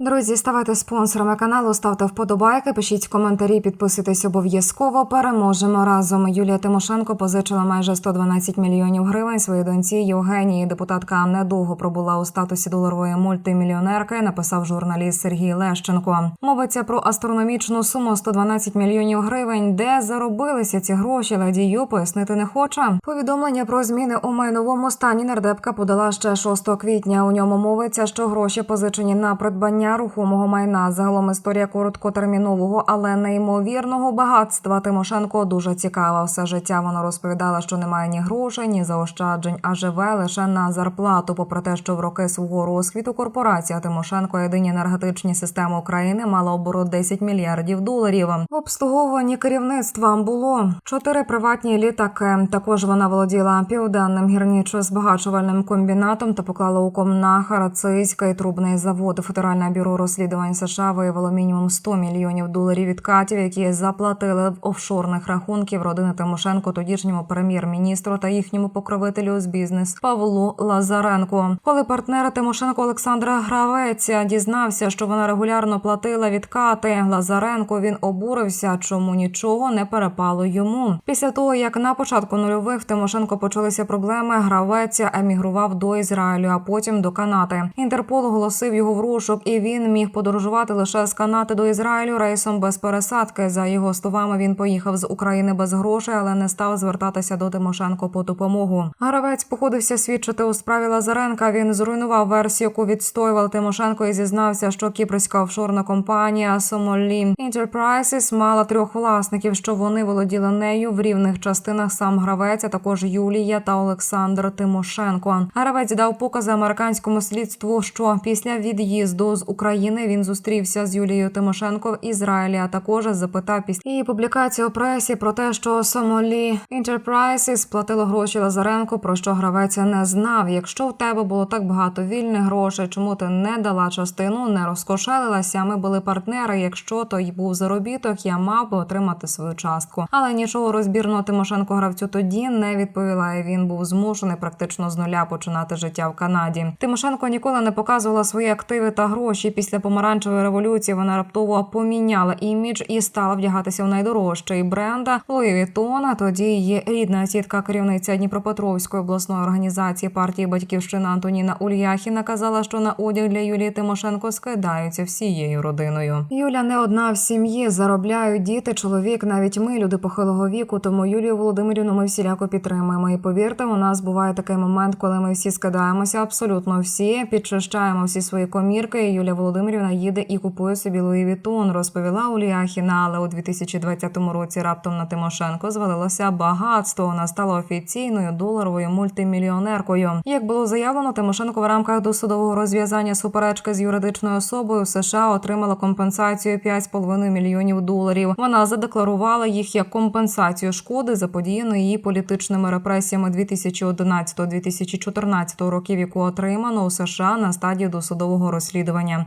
Друзі, ставайте спонсорами каналу, ставте вподобайки, пишіть коментарі, підписуйтесь обов'язково. Переможемо разом. Юлія Тимошенко позичила майже 112 мільйонів гривень своїй доньці Євгенії. Депутатка недовго пробула у статусі доларової мультимільйонерки. Написав журналіст Сергій Лещенко. Мовиться про астрономічну суму 112 мільйонів гривень. Де заробилися ці гроші? Леді Ю пояснити не хоче. Повідомлення про зміни у майновому стані нардепка подала ще 6 квітня. У ньому мовиться, що гроші позичені на придбання рухомого майна. Загалом історія короткотермінового, але неймовірного багатства Тимошенко дуже цікава. Все життя вона розповідала, що немає ні грошей, ні заощаджень, а живе лише на зарплату. Попри те, що в роки свого розквіту корпорація Тимошенко єдині енергетичні системи України мала оборот 10 мільярдів доларів. В обслуговуванні керівництва було чотири приватні літаки. Також вона володіла південним гірничо-збагачувальним комбінатом та поклала оком на Харацийський трубний завод. Федеральне бюро розслідувань США виявило мінімум 100 мільйонів доларів відкатів, які заплатили в офшорних рахунків родини Тимошенко, тодішньому прем'єр-міністру та їхньому покровителю з бізнес Павлу Лазаренко. Коли партнер Тимошенко Олександра Гравець дізнався, що вона регулярно платила відкати Лазаренко, він обурився, чому нічого не перепало йому. Після того як на початку нульових в Тимошенко почалися проблеми, гравець емігрував до Ізраїлю, а потім до Канади. Інтерпол оголосив його в розшук, і він міг подорожувати лише з Канади до Ізраїлю рейсом без пересадки. За його словами, він поїхав з України без грошей, але не став звертатися до Тимошенко по допомогу. Гравець походився свідчити у справі Лазаренка. Він зруйнував версію, яку відстоював Тимошенко, і зізнався, що кіпрська офшорна компанія Somali Enterprises мала трьох власників, що вони володіли нею в рівних частинах. Сам гравець, а також Юлія та Олександр Тимошенко. Гравець дав покази американському слідству, що після від'їзду з України він зустрівся з Юлією Тимошенко в Ізраїлі. А також запитав після її публікації у пресі про те, що Somali Enterprises сплатило гроші Лазаренко, про що гравець не знав. Якщо в тебе було так багато вільних грошей, чому ти не дала частину, не розкошелилася? Ми були партнери. Якщо то й був заробіток, я мав би отримати свою частку. Але нічого розбірного Тимошенко гравцю тоді не відповіла. і Він був змушений практично з нуля починати життя в Канаді. Тимошенко ніколи не показувала свої активи та гроші. Після помаранчевої революції вона раптово поміняла імідж і стала вдягатися в найдорожчий бренда Луї Вітона. Тоді її рідна тітка, керівниця Дніпропетровської обласної організації партії Батьківщина Антоніна Ульяхіна казала, що на одяг для Юлії Тимошенко скидаються всією родиною. Юля не одна в сім'ї. Заробляють діти, чоловік, навіть ми, люди похилого віку. Тому Юлію Володимирівну ми всіляко підтримуємо. І повірте, у нас буває такий момент, коли ми всі скидаємося, абсолютно всі підчищаємо всі свої комірки. І Юлія Володимирівна їде і купує собі Луї Вітон, розповіла Ульяхіна. Але у 2020 році раптом на Тимошенко звалилося багатство. Вона стала офіційною доларовою мультимільйонеркою. Як було заявлено, Тимошенко в рамках досудового розв'язання суперечки з юридичною особою США отримала компенсацію 5,5 мільйонів доларів. Вона задекларувала їх як компенсацію шкоди заподіяної її політичними репресіями 2011-2014 років, яку отримано у США на стадії досудового розслідування.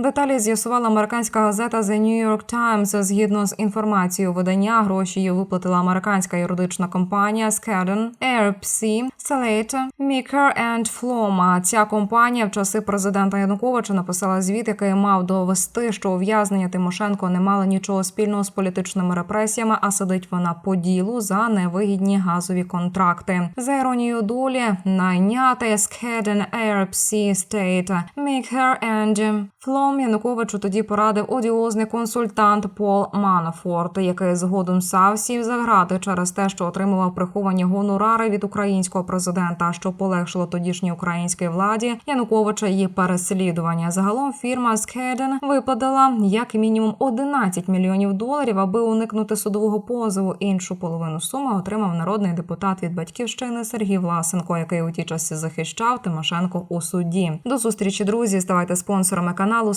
Деталі з'ясувала американська газета The New York Times. Згідно з інформацією видання, гроші їй виплатила американська юридична компанія Skadden, AirPC, Salate, Meeker and Floma. Ця компанія в часи президента Януковича написала звіт, який мав довести, що ув'язнення Тимошенко не мало нічого спільного з політичними репресіями, а сидить вона по ділу за невигідні газові контракти. За іронією долі найняти Skadden, AirPC, State, Meeker and Floma Януковичу тоді порадив одіозний консультант Пол Манафорт, який згодом сав сів за грати через те, що отримував приховані гонорари від українського президента, що полегшило тодішній українській владі Януковича її переслідування. Загалом фірма Скеден виплатила як мінімум 11 мільйонів доларів, аби уникнути судового позову. Іншу половину суми отримав народний депутат від батьківщини Сергій Власенко, який у ті часи захищав Тимошенко у суді. До зустрічі, друзі. Ставайте спонсорами каналу,